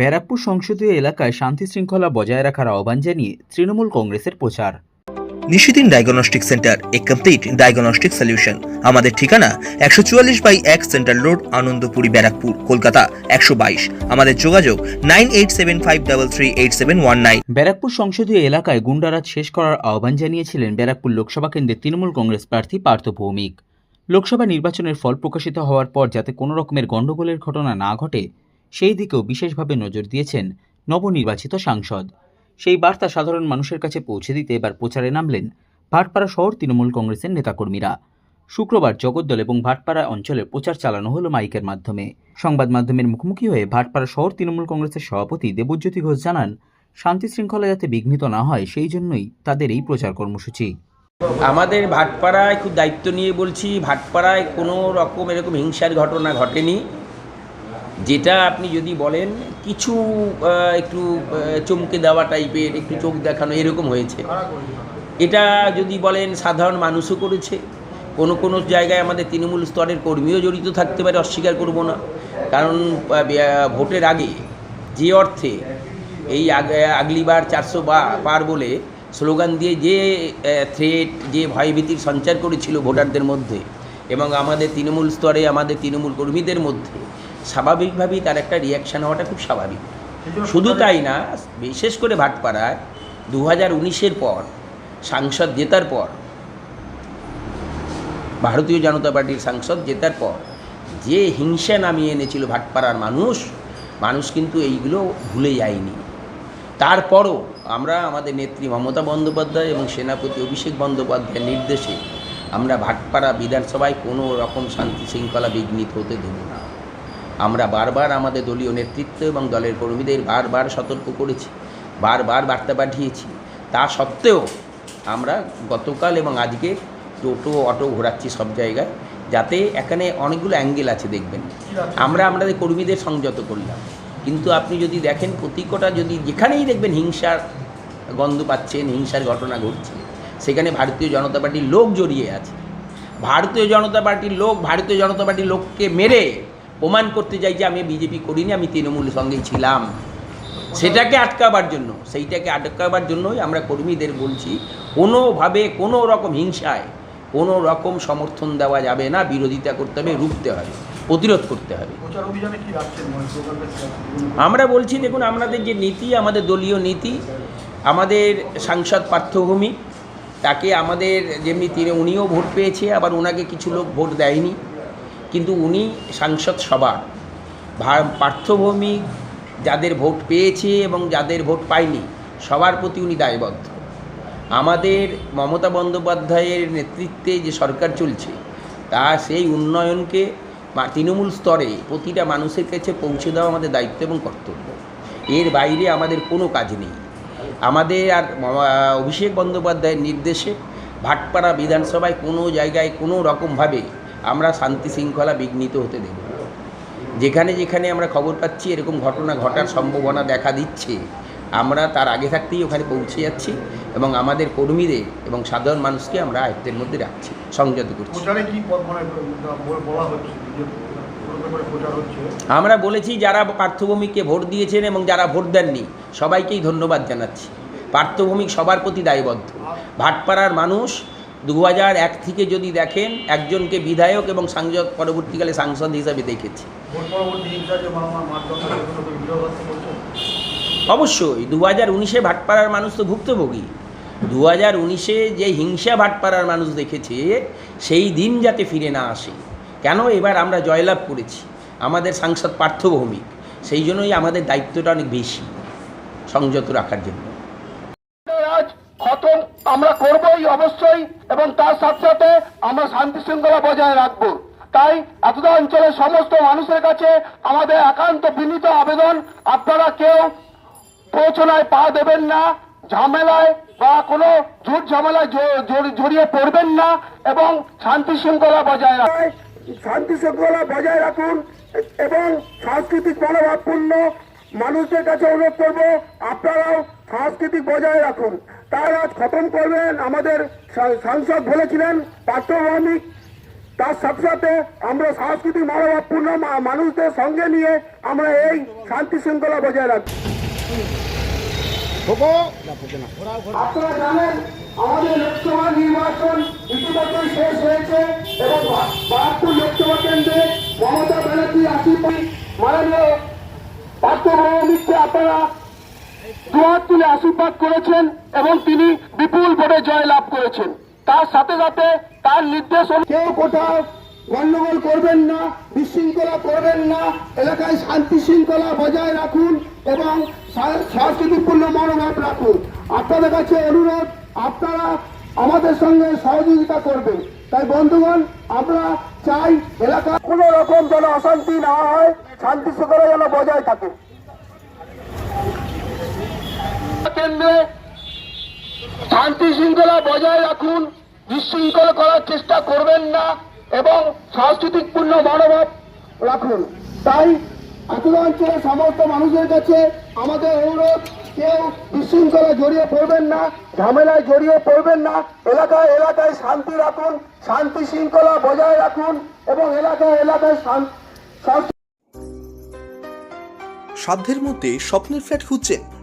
ব্যারাকপুর সংসদীয় এলাকায় শান্তি শৃঙ্খলা বজায় রাখার আহ্বান জানিয়ে তৃণমূল কংগ্রেসের প্রচার। নিশিদিন ডায়াগনস্টিক সেন্টার এ কমপ্লিট ডায়াগনস্টিক সলিউশন আমাদের ঠিকানা একশো চুয়াল্লিশ বাই এক সেন্ট্রাল রোড আনন্দপুরি ব্যারাকপুর কলকাতা একশো বাইশ। আমাদের যোগাযোগ nine eight seven five double three eight seven one nine. Barrackpore সংসদীয় এলাকায় গুন্ডারাজ শেষ করার আহ্বান জানিয়েছিলেন ব্যারাকপুর লোকসভা কেন্দ্রের তৃণমূল কংগ্রেস প্রার্থী পার্থ ভৌমিক। লোকসভা নির্বাচনের ফল প্রকাশিত হওয়ার পর যাতে কোনো রকমের গণ্ডগোলের ঘটনা না ঘটে সেই দিকেও বিশেষভাবে নজর দিয়েছেন নবনির্বাচিত সাংসদ। সেই বার্তা সাধারণ মানুষের কাছে পৌঁছে দিতে এবার প্রচারে নামলেন ভাটপাড়া শহর তৃণমূল কংগ্রেসের নেতাকর্মীরা। শুক্রবার জগদ্দল এবং ভাটপাড়া অঞ্চলে প্রচার চালানো হলো মাইকের মাধ্যমে। সংবাদ মাধ্যমের মুখোমুখি হয়ে ভাটপাড়া শহর তৃণমূল কংগ্রেসের সভাপতি দেবজ্যোতি ঘোষ জানান, শান্তি শৃঙ্খলা যাতে বিঘ্নিত না হয়, সেই জন্যই তাদের এই প্রচার কর্মসূচি। আমাদের ভাটপাড়ায় খুব দায়িত্ব নিয়ে বলছি, ভাটপাড়ায় কোনো রকম এরকম হিংসার ঘটনা ঘটেনি। যেটা আপনি যদি বলেন, কিছু একটু চমকে দেওয়া টাইপের, একটু চোখ দেখানো, এরকম হয়েছে। এটা যদি বলেন, সাধারণ মানুষও করেছে। কোনো কোনো জায়গায় আমাদের তৃণমূল স্তরের কর্মীও জড়িত থাকতে পারে, অস্বীকার করব না। কারণ ভোটের আগে যে অর্থে এই আগ- আগলিবার চারশো বা পার বলে স্লোগান দিয়ে যে থ্রেট যে ভয়ভীতির সঞ্চার করেছিল ভোটারদের মধ্যে এবং আমাদের তৃণমূল স্তরে আমাদের তৃণমূল কর্মীদের মধ্যে স্বাভাবিকভাবেই তার একটা রিয়াকশান হওয়াটা খুব স্বাভাবিক। শুধু তাই না বিশেষ করে ভাটপাড়ায় দু হাজার উনিশের পর সাংসদ জেতার পর ভারতীয় জনতা পার্টির সাংসদ জেতার পর যে হিংসা নামিয়ে এনেছিল ভাটপাড়ার মানুষ মানুষ কিন্তু এইগুলো ভুলে যায়নি। তারপরও আমরা আমাদের নেত্রী মমতা বন্দ্যোপাধ্যায় এবং সেনাপতি অভিষেক বন্দ্যোপাধ্যায়ের নির্দেশে আমরা ভাটপাড়া বিধানসভায় কোনো রকম শান্তি শৃঙ্খলা বিঘ্নিত হতে দেব না। আমরা বারবার আমাদের দলীয় নেতৃত্ব এবং দলের কর্মীদের বারবার সতর্ক করেছি, বারবার বার্তা পাঠিয়েছি। তা সত্ত্বেও আমরা গতকাল এবং আজকে টোটো, অটো ঘোরাচ্ছি সব জায়গায়, যাতে এখানে অনেকগুলো অ্যাঙ্গেল আছে, দেখবেন। আমরা আমাদের কর্মীদের সংযত করলাম। কিন্তু আপনি যদি দেখেন, প্রতিকটা যদি যেখানেই দেখবেন হিংসার গন্ধ পাচ্ছেন, হিংসার ঘটনা ঘটছে, সেখানে ভারতীয় জনতা পার্টির লোক জড়িয়ে আছে। ভারতীয় জনতা পার্টির লোক, ভারতীয় জনতা পার্টির লোককে মেরে প্রমাণ করতে চাই যে আমি বিজেপি করিনি আমি তৃণমূলের সঙ্গেই ছিলাম। সেটাকে আটকাবার জন্য সেইটাকে আটকাবার জন্যই আমরা কর্মীদের বলছি কোনোভাবে কোনো রকম হিংসায় কোনো রকম সমর্থন দেওয়া যাবে না বিরোধিতা করতে হবে রুখতে হবে প্রতিরোধ করতে হবে? আমরা বলছি দেখুন আমাদের যে নীতি আমাদের দলীয় নীতি আমাদের সাংসদ পার্থভূমি তাকে আমাদের যেমনি তিনি উনিও ভোট পেয়েছে আবার ওনাকে কিছু লোক ভোট দেয়নি। কিন্তু উনি সাংসদ সবার। পার্থভূমি যাদের ভোট পেয়েছে এবং যাদের ভোট পায়নি, সবার প্রতি উনি দায়বদ্ধ। আমাদের মমতা বন্দ্যোপাধ্যায়ের নেতৃত্বে যে সরকার চলছে, তা সেই উন্নয়নকে তৃণমূল স্তরে প্রতিটা মানুষের কাছে পৌঁছে দেওয়া আমাদের দায়িত্ব এবং কর্তব্য। এর বাইরে আমাদের কোনো কাজ নেই। আমাদের আর অভিষেক বন্দ্যোপাধ্যায়ের নির্দেশে ভাটপাড়া বিধানসভায় কোনো জায়গায় কোনো রকমভাবে আমরা শান্তি শৃঙ্খলা বিঘ্নিত হতে দেব। যেখানে যেখানে আমরা খবর পাচ্ছি এরকম ঘটনা ঘটার সম্ভাবনা দেখা দিচ্ছে আমরা তার আগে থাকতেই ওখানে পৌঁছে যাচ্ছি এবং আমাদের কর্মীদের এবং সাধারণ মানুষকে আমরা আয়ত্তের মধ্যে রাখছি সংযত করছি। আমরা বলেছি যারা পার্থভূমিকে ভোট দিয়েছেন এবং যারা ভোট দেননি সবাইকেই ধন্যবাদ জানাচ্ছি। পার্থভূমিক সবার প্রতি দায়বদ্ধ। ভাটপাড়ার মানুষ দু এক থেকে যদি দেখেন একজনকে বিধায়ক এবং সাংসদ পরবর্তীকালে সাংসদ হিসাবে দেখেছি। অবশ্যই দু হাজার উনিশে ভাটপাড়ার মানুষ তো ভুক্তভোগী। দু হাজার উনিশে যে হিংসা ভাটপাড়ার মানুষ দেখেছে সেই দিন যাতে ফিরে না আসে। কেন এবার আমরা জয়লাভ করেছি? আমাদের সাংসদ পার্থভৌমিক সেই জন্যই আমাদের দায়িত্বটা অনেক বেশি সংযত রাখার জন্য। আমরা করবই অবশ্যই, এবং তার সাথে সাথে আমরা শান্তি শৃঙ্খলা বজায় রাখব। তাই এতটা অঞ্চলের সমস্ত মানুষের কাছে আমাদের একান্ত বিনীত আবেদন, আপনারা কেউ পৌঁছনায় পা দেবেন না, ঝামেলায় বা কোনো ঝুট ঝামেলায় জড়িয়ে পড়বেন না, এবং শান্তি শৃঙ্খলা বজায় রাখুন শান্তি শৃঙ্খলা বজায় রাখুন, এবং সাংস্কৃতিক মনোভাবপূর্ণ মানুষের কাছে অনুরোধ করব, আপনারাও সাংস্কৃতিক বজায় রাখুন। তার আজ খতম করবেন আমাদের সাংসদ বলেছিলেন পাঠ্যভূমিক তার সাথে সাথে আমরা সাংস্কৃতিক মানবপূর্ণ মানুষদের সঙ্গে নিয়ে আমরা এই শান্তি শৃঙ্খলা বজায় রাখব। আপনারা জানেন আমাদের লোকসভা নির্বাচন ইতিমধ্যে শেষ হয়েছে এবং বা- বারাকপুর লোকসভা কেন্দ্রে মমতা ব্যানার্জি আশীর্বাদ মাননীয় পার্থভৌমিককে আপনারা দুহাত তুলে আশীর্বাদ করেছেন এবং তিনি বিপুল ভোটে জয় লাভ করেছেন। তার সাথে সাথে তার নির্দেশ কেউ কোথাও গন্ডগোল করবেন না বিশৃঙ্খলা করবেন না এলাকায় শান্তি শৃঙ্খলা বজায় রাখুন এবং সা- সংস্কৃতিপূর্ণ মনোভাব রাখুন। আপনাদের কাছে অনুরোধ আপনারা আমাদের সঙ্গে সহযোগিতা করবেন। তাই বন্ধুগণ আমরা চাই এলাকা কোনো রকম যেন অশান্তি না হয় শান্তি শৃঙ্খলা যেন বজায় থাকে। কেন্দ্রে শান্তি শৃঙ্খলা বজায় রাখুন, বিশৃঙ্খল করার চেষ্টা করবেন না এবং সাংস্কৃতিক পূর্ণ মনোভাব রাখুন। তাই এতদ অঞ্চলের সমস্ত মানুষের কাছে আমাদের অনুরোধ, কেউ বিশৃঙ্খলা জড়িয়ে পড়বেন না, ঝামেলায় জড়িয়ে পড়বেন না, এলাকায় এলাকায় শান্তি রাখুন, শান্তি শৃঙ্খলা বজায় রাখুন এবং এলাকায় এলাকায় সাধ্যের মধ্যে স্বপ্নের ফ্ল্যাট খুঁজছেন